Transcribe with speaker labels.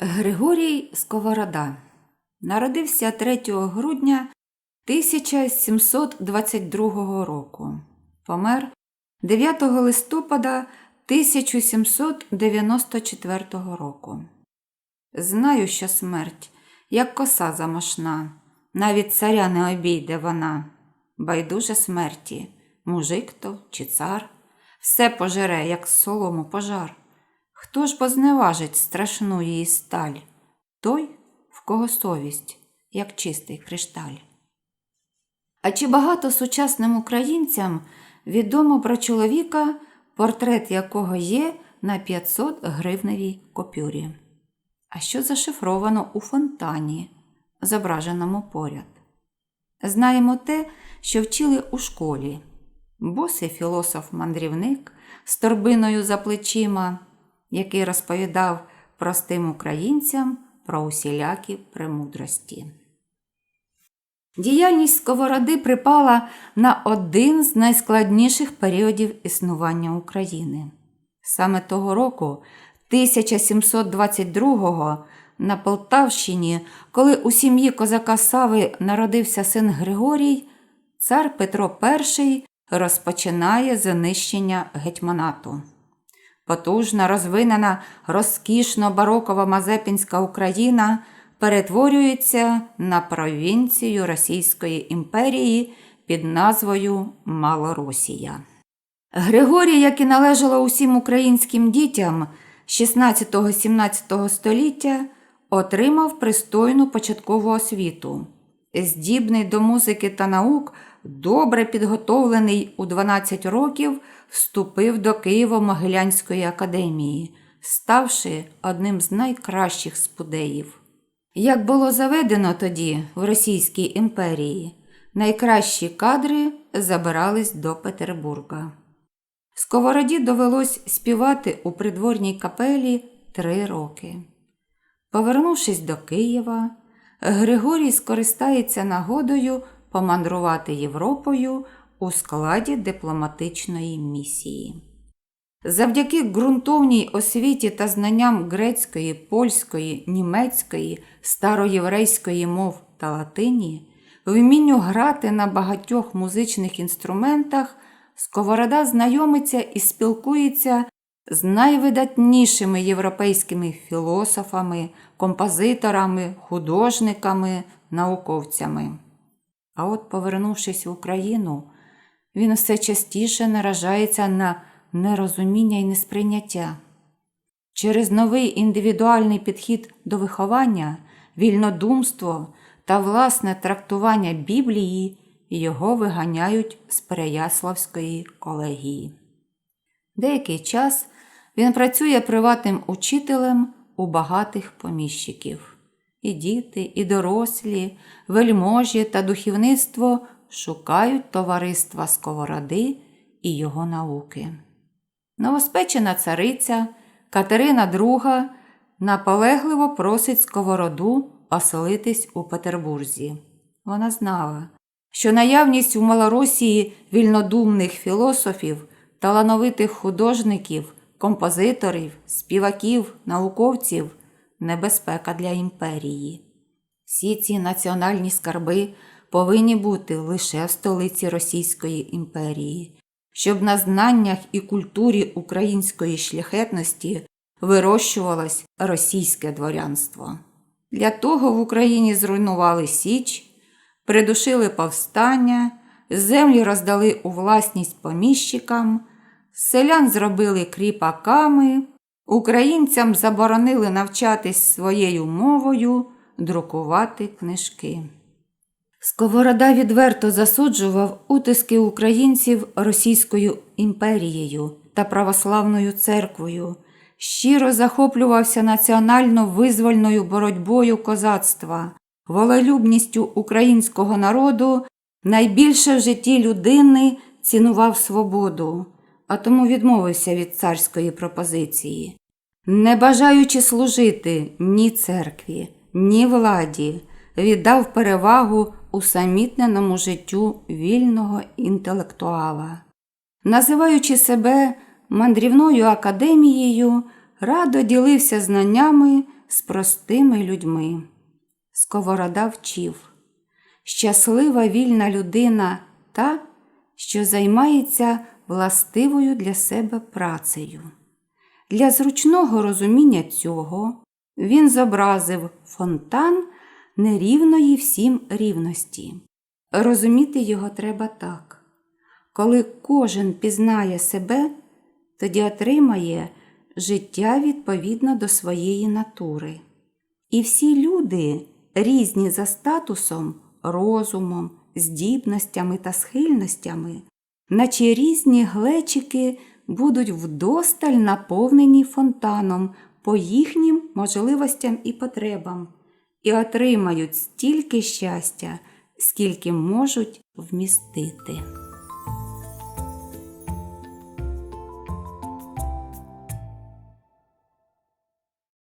Speaker 1: Григорій Сковорода народився 3 грудня 1722 року. Помер 9 листопада 1794 року. Знаю, що смерть, як коса замашна, навіть царя не обійде вона. Байдуже смерті, мужик то чи цар, все пожере, як солому пожар. Хто ж позневажить страшну її сталь? Той, в кого совість, як чистий кришталь. А чи багато сучасним українцям відомо про чоловіка, портрет якого є на 500 гривневій купюрі? А що зашифровано у фонтані, зображеному поряд? Знаємо те, що вчили у школі. Босий філософ-мандрівник з торбиною за плечима, який розповідав простим українцям про усілякі премудрості. Діяльність сковороди припала на один з найскладніших періодів існування України. Саме того року, 1722-го, на Полтавщині, коли у сім'ї козака Сави народився син Григорій, цар Петро І розпочинає занищення гетьманату. Потужна, розвинена, розкішно барокова Мазепінська Україна перетворюється на провінцію Російської імперії під назвою Малоросія. Григорій, як і належало усім українським дітям 16-17 століття, отримав пристойну початкову освіту. Здібний до музики та наук, добре підготовлений у 12 років, вступив до Києво-Могилянської академії, ставши одним з найкращих спудеїв. Як було заведено тоді в Російській імперії, найкращі кадри забирались до Петербурга. Сковороді довелось співати у придворній капелі три роки. Повернувшись до Києва, Григорій скористається нагодою помандрувати Європою у складі дипломатичної місії. Завдяки ґрунтовній освіті та знанням грецької, польської, німецької, староєврейської мов та латині, вмінню грати на багатьох музичних інструментах, Сковорода знайомиться і спілкується з найвидатнішими європейськими філософами, композиторами, художниками, науковцями. А от, повернувшись в Україну, він все частіше наражається на нерозуміння і несприйняття. Через новий індивідуальний підхід до виховання, вільнодумство та власне трактування Біблії його виганяють з Переяславської колегії. Деякий час він працює приватним учителем у багатих поміщиків. І діти, і дорослі, вельможі та духовництво шукають товариства Сковороди і його науки. Новоспечена цариця Катерина II наполегливо просить Сковороду оселитись у Петербурзі. Вона знала, що наявність у Малоросії вільнодумних філософів, талановитих художників, композиторів, співаків, науковців небезпека для імперії. Всі ці національні скарби повинні бути лише в столиці Російської імперії, щоб на знаннях і культурі української шляхетності вирощувалось російське дворянство. Для того в Україні зруйнували Січ, придушили повстання, землі роздали у власність поміщикам, селян зробили кріпаками, українцям заборонили навчатись своєю мовою, друкувати книжки. Сковорода відверто засуджував утиски українців Російською імперією та православною церквою, щиро захоплювався національно визвольною боротьбою козацтва, волелюбністю українського народу, найбільше в житті людини цінував свободу, а тому відмовився від царської пропозиції. Не бажаючи служити ні церкві, ні владі, віддав перевагу усамітненому життю вільного інтелектуала. Називаючи себе мандрівною академією, радо ділився знаннями з простими людьми. Сковорода вчив. Щаслива вільна людина та, що займається властивою для себе працею. Для зручного розуміння цього він зобразив фонтан нерівної всім рівності. Розуміти його треба так. Коли кожен пізнає себе, тоді отримає життя відповідно до своєї натури. І всі люди різні за статусом, розумом, здібностями та схильностями, наче різні глечики будуть вдосталь наповнені фонтаном по їхнім можливостям і потребам, і отримають стільки щастя, скільки можуть вмістити.